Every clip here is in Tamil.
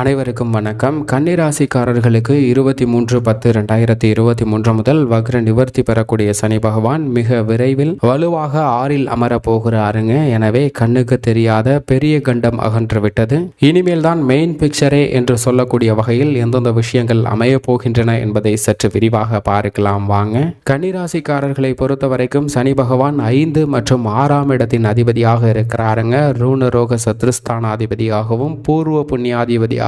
அனைவருக்கும் வணக்கம். கன்னிராசிக்காரர்களுக்கு இருபத்தி மூன்று பத்து ரெண்டாயிரத்தி இருபத்தி மூன்று முதல் வக்ர நிவர்த்தி பெறக்கூடிய சனி பகவான் மிக விரைவில் வலுவாக ஆறில் அமர போகிறாருங்க எனவே கண்ணுக்கு தெரியாத பெரிய கண்டம் அகன்று விட்டது. இனிமேல் தான் மெயின் பிக்சரே என்று சொல்லக்கூடிய வகையில் எந்தெந்த விஷயங்கள் அமைய போகின்றன என்பதை சற்று விரிவாக பார்க்கலாம் வாங்க. கன்னிராசிக்காரர்களை பொறுத்த வரைக்கும் சனி பகவான் ஐந்து மற்றும் ஆறாம் இடத்தின் அதிபதியாக இருக்கிறாருங்க ரூணரோக சத்ருஸ்தானாதிபதியாகவும் பூர்வ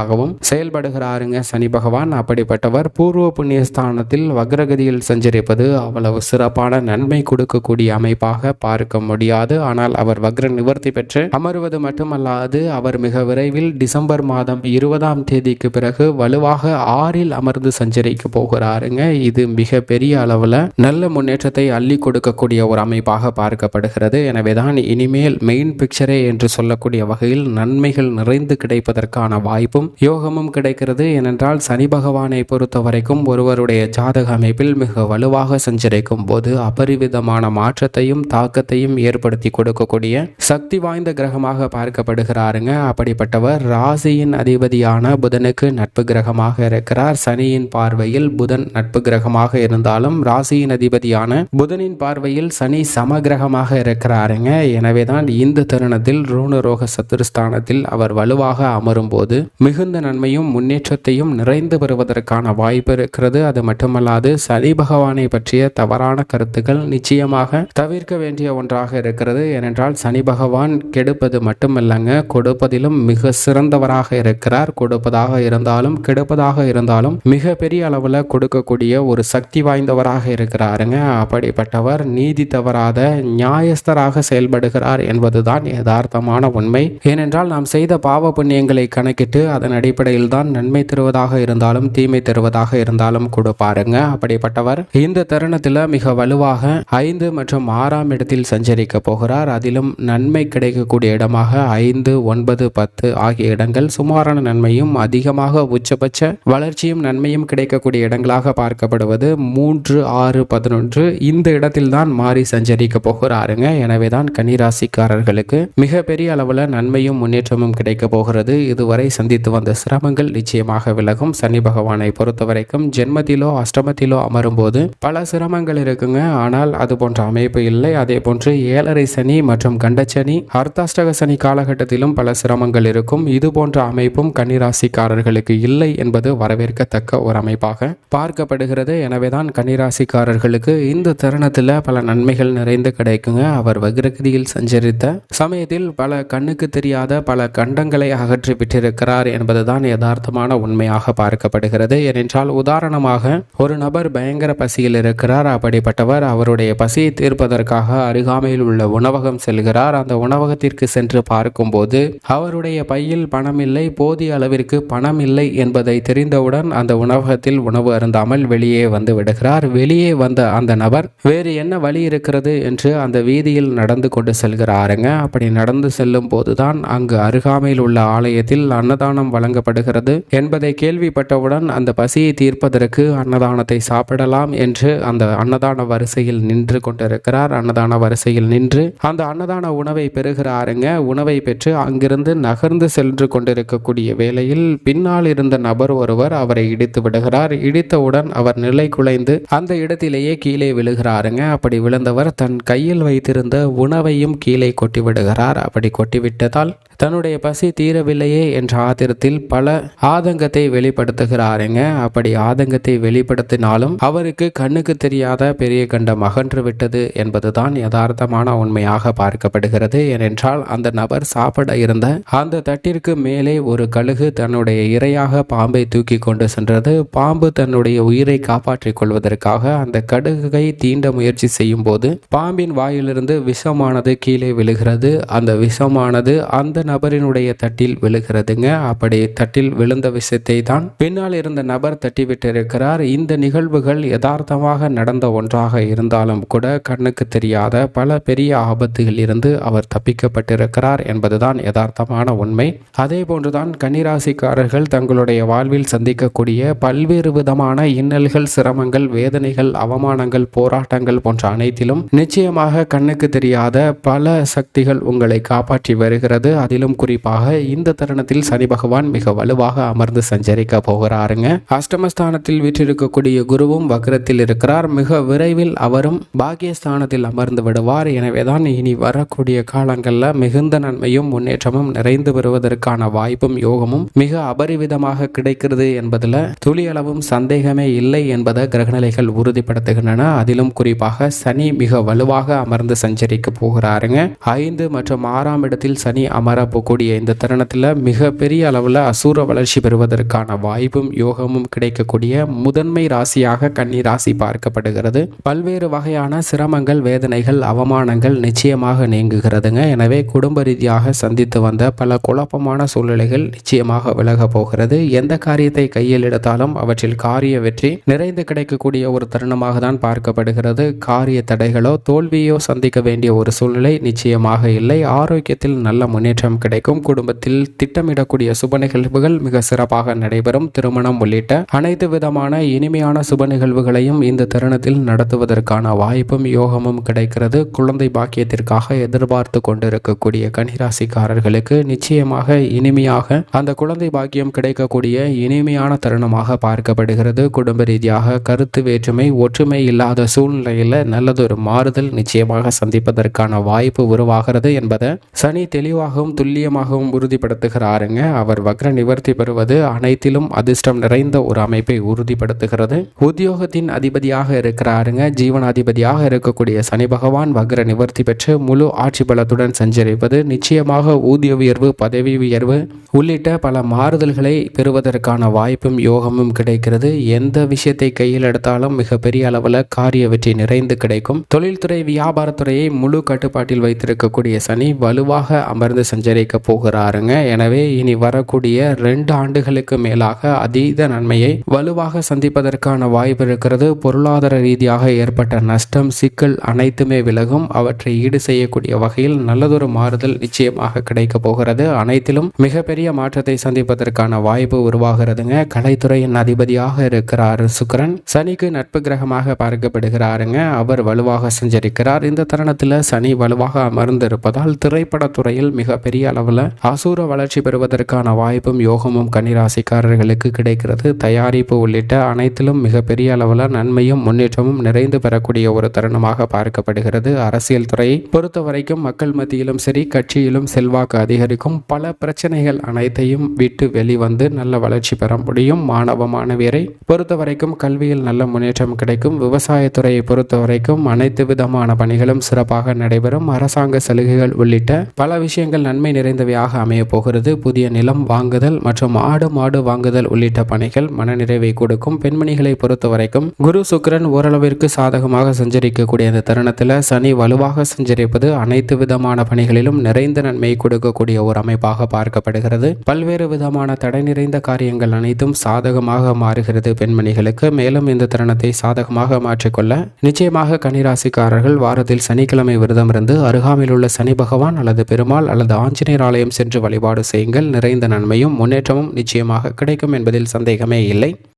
ஆகவும் செயல்படுகிறாருங்க. சனி பகவான் அப்படிப்பட்டவர் பூர்வ புண்ணிய ஸ்தானத்தில் வக்ரகதியில் சஞ்சரிப்பது அவ்வளவு சிறப்பான நன்மை கொடுக்கக்கூடிய அமைப்பாக பார்க்க முடியாது. ஆனால் அவர் வக்ர நிவர்த்தி பெற்று அமர்வது மட்டுமல்லாது அவர் மிக விரைவில் டிசம்பர் மாதம் இருபதாம் தேதிக்கு பிறகு வலுவாக ஆறில் அமர்ந்து சஞ்சரிக்க போகிறாருங்க. இது மிக பெரிய அளவில் நல்ல முன்னேற்றத்தை அள்ளி கொடுக்கக்கூடிய ஒரு அமைப்பாக பார்க்கப்படுகிறது. எனவேதான் இனிமேல் மெயின் பிக்சரே என்று சொல்லக்கூடிய வகையில் நன்மைகள் நிறைந்து கிடைப்பதற்கான வாய்ப்பும் யோகமும் கிடைக்கிறது. ஏனென்றால் சனி பகவானை பொறுத்த வரைக்கும் ஒருவருடைய ஜாதக அமைப்பில் மிக வலுவாக சஞ்சரிக்கும் போது அபரிவிதமான மாற்றத்தையும் தாக்கத்தையும் ஏற்படுத்தி கொடுக்கக்கூடிய சக்தி வாய்ந்த கிரகமாக பார்க்கப்படுகிறாருங்க. அப்படிப்பட்டவர் ராசியின் அதிபதியான புதனுக்கு நட்பு கிரகமாக இருக்கிறார். சனியின் பார்வையில் புதன் நட்பு கிரகமாக இருந்தாலும் ராசியின் அதிபதியான புதனின் பார்வையில் சனி சம கிரகமாக இருக்கிறாருங்க. எனவேதான் இந்த தருணத்தில் ரூணரோக சத்துருஸ்தானத்தில் அவர் வலுவாக அமரும் போது மிகுந்த நன்மையும் முன்னேற்றத்தையும் நிறைந்து வருவதற்கான வாய்ப்பு இருக்கிறது. அது மட்டுமல்லாது சனி பகவானை பற்றிய தவறான கருத்துக்கள் நிச்சயமாக தவிர்க்க வேண்டிய ஒன்றாக இருக்கிறது. ஏனென்றால் சனி பகவான் கெடுப்பது மட்டுமல்லங்க கொடுப்பதிலும் மிக சிறந்தவராக இருக்கிறார். கொடுப்பதாக இருந்தாலும் கெடுப்பதாக இருந்தாலும் மிக பெரிய அளவில் கொடுக்கக்கூடிய ஒரு சக்தி வாய்ந்தவராக இருக்கிறாருங்க. அப்படிப்பட்டவர் நீதி தவறாத நியாயஸ்தராக செயல்படுகிறார் என்பதுதான் யதார்த்தமான உண்மை. ஏனென்றால் நாம் செய்த பாவ புண்ணியங்களை கணக்கிட்டு அதன் அடிப்படையில் தான் நன்மை தருவதாக இருந்தாலும் தீமை தருவதாக இருந்தாலும் கொடுப்பாருங்க அப்படிப்பட்டவர் இந்த தருணத்தில் மிக வலுவாக ஐந்து மற்றும் ஆறாம் இடத்தில் சஞ்சரிக்க போகிறார். அதிலும் நன்மை கிடைக்கக்கூடிய இடமாக ஐந்து ஒன்பது பத்து ஆகிய இடங்கள் சுமாரான நன்மையும் அதிகமாக உச்சபட்ச வளர்ச்சியும் நன்மையும் கிடைக்கக்கூடிய இடங்களாக பார்க்கப்படுவது மூன்று ஆறு பதினொன்று இந்த இடத்தில் தான் மாறி சஞ்சரிக்க போகிறாருங்க. எனவே தான் கன்னிராசிக்காரர்களுக்கு மிக பெரிய அளவில் நன்மையும் முன்னேற்றமும் கிடைக்க போகிறது. இதுவரை சந்தித்து வந்த சிரமங்கள் நிச்சயமாக விலகும். சனி பகவானை பொறுத்த வரைக்கும் ஜென்மத்திலோ அஷ்டமத்திலோ அமரும் போது பல சிரமங்கள் இருக்குங்க. ஆனால் அது போன்ற அமைப்பு இல்லை. அதே போன்று ஏழரை சனி மற்றும் கண்டச்சனி அர்த்தாஷ்டக சனி காலகட்டத்திலும் பல சிரமங்கள் இருக்கும். இது போன்ற அமைப்பும் கன்னிராசிக்காரர்களுக்கு இல்லை என்பது வரவேற்கத்தக்க ஒரு அமைப்பாக பார்க்கப்படுகிறது. எனவேதான் கன்னிராசிக்காரர்களுக்கு இந்த தருணத்தில் பல நன்மைகள் நிறைந்து கிடைக்குங்க. அவர் வக்ரகதியில் சஞ்சரித்த சமயத்தில் பல கண்ணுக்கு தெரியாத பல கண்டங்களை அகற்றி விட்டிருக்கிறார் என்பதுதான் யதார்த்தமான உண்மையாக பார்க்கப்படுகிறது. ஏனென்றால் உதாரணமாக ஒரு நபர் பயங்கர பசியில் இருக்கிறார் அப்படிப்பட்டவர் அவருடைய பசியை தீர்ப்பதற்காக அருகாமையில் உள்ள உணவகம் செல்கிறார். அந்த உணவகத்திற்கு சென்று பார்க்கும்போது அவருடைய பையில் பணம் இல்லை போதிய அளவிற்கு பணம் இல்லை என்பதை தெரிந்தவுடன் அந்த உணவகத்தில் உணவு அருந்தாமல் வெளியே வந்து விடுகிறார். வெளியே வந்த அந்த நபர் வேறு என்ன வழி இருக்கிறது? என்று அந்த வீதியில் நடந்து கொண்டு செல்கிறாருங்க. அப்படி நடந்து செல்லும் போதுதான் அங்கு அருகாமையில் உள்ள ஆலயத்தில் அன்னதானம் வழங்கப்படுகிறது. என்பதை கேள்விப்பட்டவுடன் அந்த பசியை தீர்ப்பதற்கு அன்னதானத்தை சாப்பிடலாம் என்று அந்த அன்னதான வரிசையில் நின்று கொண்டிருக்கிறார். அன்னதான வரிசையில் நின்று அந்த அன்னதான உணவை பெறுகிறாருங்க. உணவை பெற்று அங்கிருந்து நகர்ந்து சென்று கொண்டிருக்கக்கூடிய வேளையில் பின்னால் இருந்த நபர் ஒருவர் அவரை இடித்து விடுகிறார். இடித்தவுடன் அவர் நிலை குலைந்து அந்த இடத்திலேயே கீழே விழுகிறாருங்க. அப்படி விழுந்தவர் தன் கையில் வைத்திருந்த உணவையும் கீழே கொட்டி விடுகிறார். அப்படி கொட்டிவிட்டதால் தன்னுடைய பசி தீரவில்லையே என்ற ஆத்திரத்தில் பல ஆதங்கத்தை வெளிப்படுத்துகிறாருங்க. அப்படி ஆதங்கத்தை வெளிப்படுத்தினாலும் அவருக்கு கண்ணுக்கு தெரியாத பெரிய கண்டம் அகன்று விட்டது என்பதுதான் யதார்த்தமான உண்மையாக பார்க்கப்படுகிறது. ஏனென்றால் அந்த நபர் சாப்பிட இருந்த அந்த தட்டிற்கு மேலே ஒரு கழுகு தன்னுடைய இரையாக பாம்பை தூக்கி கொண்டு சென்றது. பாம்பு தன்னுடைய உயிரை காப்பாற்றிக் கொள்வதற்காக அந்த கடுகை தீண்ட முயற்சி செய்யும் போது பாம்பின் வாயிலிருந்து விஷமானது கீழே விழுகிறது. அந்த விஷமானது அந்த நபரினுடைய தட்டில் விழுகிறதுங்க. அப்படி தட்டில் விழுந்த விஷயத்தை தான் பின்னால் இருந்த நபர் தட்டிவிட்டிருக்கிறார். இந்த நிகழ்வுகள் யதார்த்தமாக நடந்த ஒன்றாக இருந்தாலும் கூட கண்ணுக்கு தெரியாத பல பெரிய ஆபத்துகளில் இருந்து அவர் தப்பிக்கப்பட்டிருக்கிறார் என்பதுதான் யதார்த்தமான உண்மை. அதே போன்றுதான் கன்னிராசிக்காரர்கள் தங்களுடைய வாழ்வில் சந்திக்கக்கூடிய பல்வேறு விதமான இன்னல்கள் சிரமங்கள் வேதனைகள் அவமானங்கள் போராட்டங்கள் போன்ற அனைத்திலும் நிச்சயமாக கண்ணுக்கு தெரியாத பல சக்திகள் உங்களை காப்பாற்றி வருகிறது. அதிலும் குறிப்பாக இந்த தருணத்தில் சனி பகவான் பகவான் மிக வலுவாக அமர்ந்து சஞ்சரிக்க போகிறாருங்க. அஷ்டமஸ்தானத்தில் வீற்றிருக்கக்கூடிய குருவும் வக்ரத்தில் இருக்கிறார். மிக விரைவில் அவரும் பாக்கியஸ்தானத்தில் அமர்ந்து விடுவார். எனவேதான் இனி வரக்கூடிய காலங்களில் மிகுந்த நன்மையும் முன்னேற்றமும் நிறைந்து வருவதற்கான வாய்ப்பும் யோகமும் மிக அபரிவிதமாக கிடைக்கிறது என்பதில் துளியளவும் சந்தேகமே இல்லை என்பதை கிரகநிலைகள் உறுதிப்படுத்துகின்றன. அதிலும் குறிப்பாக சனி மிக வலுவாக அமர்ந்து சஞ்சரிக்க போகிறாருங்க. ஐந்து மற்றும் ஆறாம் இடத்தில் சனி அமரப்போக்கூடிய இந்த தருணத்தில் மிக பெரிய அளவில் அசூர வளர்ச்சி பெறுவதற்கான வாய்ப்பும் யோகமும் கிடைக்கக்கூடிய முதன்மை ராசியாக கன்னி ராசி பார்க்கப்படுகிறது. பல்வேறு வகையான சிரமங்கள் வேதனைகள் அவமானங்கள் நிச்சயமாக நீங்குகிறதுங்க. எனவே குடும்ப ரீதியாக சந்தித்து வந்த பல குழப்பமான சூழ்நிலைகள் நிச்சயமாக விலக போகிறது. எந்த காரியத்தை கையில் எடுத்தாலும் அவற்றில் காரிய வெற்றி நிறைந்து கிடைக்கக்கூடிய ஒரு தருணமாக தான் பார்க்கப்படுகிறது. காரிய தடைகளோ தோல்வியோ சந்திக்க வேண்டிய ஒரு சூழ்நிலை நிச்சயமாக இல்லை. ஆரோக்கியத்தில் நல்ல முன்னேற்றம் கிடைக்கும். குடும்பத்தில் திட்டமிடக்கூடிய சுப நிகழ்வுகள் மிக சிறப்பாக நடைபெறும். திருமணம் உள்ளிட்ட அனைத்து விதமான இனிமையான சுப நிகழ்வுகளையும் இந்த தருணத்தில் நடத்துவதற்கான வாய்ப்பும் யோகமும் கிடைக்கிறது. குழந்தை பாக்கியத்திற்காக எதிர்பார்த்து கொண்டிருக்கக்கூடிய கனிராசிக்காரர்களுக்கு நிச்சயமாக இனிமையாக அந்த குழந்தை பாக்கியம் கிடைக்கக்கூடிய இனிமையான தருணமாக பார்க்கப்படுகிறது. குடும்ப ரீதியாக கருத்து வேற்றுமை ஒற்றுமை இல்லாத சூழ்நிலையில் நல்லதொரு மாறுதல் நிச்சயமாக சந்திப்பதற்கான வாய்ப்பு உருவாகிறது என்பதை சனி தெளிவாகவும் துல்லியமாகவும் உறுதிப்படுத்துகிறாருங்க. அவர் வக்ர நிவர்த்தி பெறுவது அனைத்திலும் அதிர்ஷ்டம் நிறைந்த ஒரு அமைப்பை உறுதிப்படுத்துகிறது. உத்தியோகத்தின் அதிபதியாக இருக்கிறாருங்க. ஜீவனாதிபதியாக இருக்கக்கூடிய சனி பகவான் வக்ர நிவர்த்தி பெற்று முழு ஆட்சி பலத்துடன் சஞ்சரிப்பது நிச்சயமாக ஊதிய உயர்வு பதவி உயர்வு உள்ளிட்ட பல மாறுதல்களை பெறுவதற்கான வாய்ப்பும் யோகமும் கிடைக்கிறது. எந்த விஷயத்தை கையில் எடுத்தாலும் மிகப்பெரிய அளவில் காரிய வெற்றி நிறைந்து கிடைக்கும். தொழில்துறை வியாபாரத்துறையை முழு கட்டுப்பாட்டில் வைத்திருக்கக்கூடிய சனி வலுவாக அமர்ந்து சஞ்சரிக்க போகிறாருங்க. எனவே இனி வர வரக்கூடிய ரெண்டு ஆண்டுகளுக்கு மேலாக அதீத நன்மையை வலுவாக சந்திப்பதற்கான வாய்ப்பு இருக்கிறது. பொருளாதார ரீதியாக ஏற்பட்ட நஷ்டம் சிக்கல் அனைத்துமே விலகும். அவற்றை ஈடு செய்யக்கூடிய வகையில் நல்லதொரு மாறுதல் நிச்சயமாக கிடைக்க போகிறது. அனைத்திலும் மிகப்பெரிய மாற்றத்தை சந்திப்பதற்கான வாய்ப்பு உருவாகிறதுங்க. கலைத்துறையின் அதிபதியாக இருக்கிறார் சுக்கிரன். சனிக்கு நட்பு கிரகமாக பார்க்கப்படுகிறாருங்க. அவர் வலுவாக சஞ்சரிக்கிறார். இந்த தருணத்தில் சனி வலுவாக அமர்ந்திருப்பதால் திரைப்படத்துறையில் மிகப்பெரிய அளவில் அசூர வளர்ச்சி பெறுவதற்கான வாய்ப்பும் யோகமும் கன்னிராசிக்காரர்களுக்கு கிடைக்கிறது. தயாரிப்பு உள்ளிட்ட அனைத்திலும் மிகப்பெரிய அளவில் நன்மையும் முன்னேற்றமும் நிறைந்து பெறக்கூடிய ஒரு தருணமாக பார்க்கப்படுகிறது. அரசியல் துறையை பொறுத்தவரைக்கும் மக்கள் மத்தியிலும் சரி கட்சியிலும் செல்வாக்கு அதிகரிக்கும். பல பிரச்சனைகள் அனைத்தையும் விட்டு வெளிவந்து நல்ல வளர்ச்சி பெற முடியும். மாணவ மாணவியரை பொறுத்தவரைக்கும் கல்வியில் நல்ல முன்னேற்றம் கிடைக்கும். விவசாயத்துறையை பொறுத்தவரைக்கும் அனைத்து விதமான பணிகளும் சிறப்பாக நடைபெறும். அரசாங்க சலுகைகள் உள்ளிட்ட பல விஷயங்கள் நன்மை நிறைந்தவையாக அமைய போகிறது. புதிய நிலம் வாங்குதல் மற்றும் ஆடு மாடு வாங்குதல் உள்ளிட்ட பணிகள் மனநிறைவை கொடுக்கும் பெண்மணிகளை பொறுத்த வரைக்கும் குரு சுக்கிரன் ஓரளவிற்கு சாதகமாக சஞ்சரிக்கக்கூடிய இந்த தருணத்தில் சனி வலுவாக சஞ்சரிப்பது அனைத்து விதமான பணிகளிலும் நிறைந்த நன்மை கொடுக்கக்கூடிய ஒரு அமைப்பாக பார்க்கப்படுகிறது. பல்வேறு விதமான தடை நிறைந்த காரியங்கள் அனைத்தும் சாதகமாக மாறுகிறது பெண்மணிகளுக்கு. மேலும் இந்த தருணத்தை சாதகமாக மாற்றிக்கொள்ள நிச்சயமாக கனிராசிக்காரர்கள் வாரத்தில் சனிக்கிழமை விரதம் இருந்து அருகாமையில் உள்ள சனி பகவான் அல்லது பெருமாள் அல்லது ஆஞ்சநேயர் ஆலயம் சென்று வழிபாடு செய்யுங்கள். நிறைந்த நன்மையும் முன்னேற்றமும் நிச்சயமாக கிடைக்கும் என்பதில் சந்தேகமே இல்லை.